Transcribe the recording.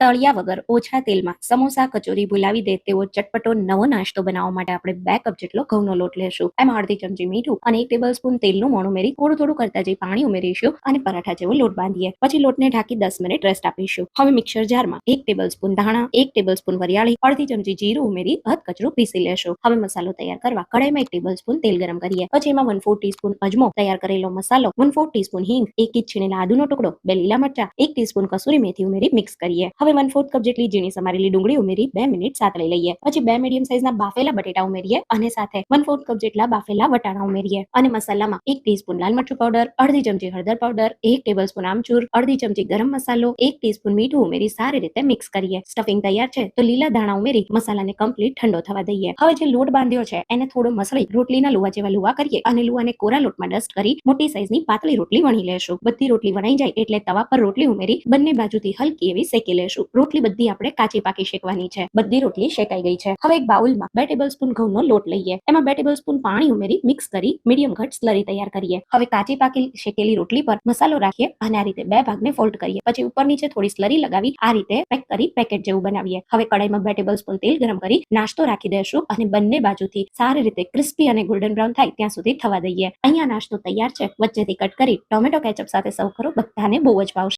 તળિયા વગર ઓછા તેલમાં સમોસા, કચોરી ભૂલાવી દે તેવો ચટપટો નવો નાસ્તો બનાવવા માટે આપણે બે કપ જેટલો ઘઉંનો લોટ લેશું. એમાં અડધી ચમચી મીઠું અને એક ટેબલ સ્પૂન તેલનું મોણ ઉમેરી થોડું થોડું કરતા જઈ પાણી ઉમેરીશું અને પરાઠા જેવો લોટ બાંધીએ. પછી લોટને ઢાંકી દસ મિનિટ રેસ્ટ આપીશું. હવે મિક્સર જારમાં એક ટેબલ સ્પૂન ધાણા, એક ટેબલ સ્પૂન વરિયાળી, અડધી ચમચી જીરું ઉમેરી હદ કચરું પીસી લેશું. હવે મસાલો તૈયાર કરવા કડાઈમાં એક ટેબલ સ્પૂન તેલ ગરમ કરીએ. પછી એમાં વન ફોર ટીસ્પૂન અજમો તૈયાર કરેલો મસાલો વન ફોર ટીસ્પૂન હિંગ, એક ઇંચ છીણેલા ટુકડો, બે લીલા મરચા, એક ટીસ્પૂન કસૂરી મેથી ઉમેરી મિક્સ કરીએ. હવે વન ફોર્થ કપ જેટલી ઝીણી સમારેલી ડુંગળી ઉમેરી બે મિનિટ સાતળી લઈએ. પછી બે મીડિયમ સાઇઝના બાફેલા બટેટા ઉમેરીએ અને સાથે વન ફોર્થ કપ જેટલા બાફેલા વટાણા ઉમેરીએ. અને મસાલામાં એક ટીસ્પૂન લાલ મરચું પાવડર અડધી ચમચી હળદર પાવડર એક ટેબલ સ્પૂન આમચૂર, અડધી ચમચી ગરમ મસાલો, એક ટીસ્પૂન મીઠું ઉમેરી સારી રીતે મિક્સ કરીએ. સ્ટફિંગ તૈયાર છે તો લીલા દાણા ઉમેરી મસાલાને કમ્પ્લીટ ઠંડો થવા દઈએ. હવે જે લોટ બાંધ્યો છે એને થોડો મસળી રોટલીના લુવા જેવા લુવા કરીએ અને લુવાને કોરા લોટમાં ડસ્ટ કરી મોટી સાઈઝની પાતળી રોટલી વણી લેશું. બધી રોટલી વણાઈ જાય એટલે તવા પર રોટલી ઉમેરી બંને બાજુથી હલકી એવી શેકી લેશું. રોટલી બધી આપણે કાચી પાકી શેકવાની છે. બધી રોટલી શેકાઈ ગઈ છે. હવે એક બાઉલમાં બે ટેબલ સ્પૂન ઘઉંનો લોટ લઈએ. એમાં બે ટેબલ સ્પૂન પાણી ઉમેરી મિક્સ કરી મીડિયમ ઘટ સ્લરી તૈયાર કરીએ. હવે કાચી પાકી શેકેલી રોટલી પર મસાલો રાખીએ અને આ રીતે બે ભાગને ફોલ્ડ કરીએ. પછી ઉપર નીચે થોડી સ્લરી લગાવી આ રીતે પેક કરી પેકેટ જેવું બનાવીએ. હવે કડાઈમાં બે ટેબલ સ્પૂન તેલ ગરમ કરી નાસ્તો રાખી દેશું અને બંને બાજુથી સારી રીતે ક્રિસ્પી અને ગોલ્ડન બ્રાઉન થાય ત્યાં સુધી થવા દઈએ. અહીંયા નાસ્તો તૈયાર છે. વચ્ચેથી કટ કરી ટોમેટો કેચઅપ સાથે સર્વ કરો. બધાને બહુ જ ભાવશે.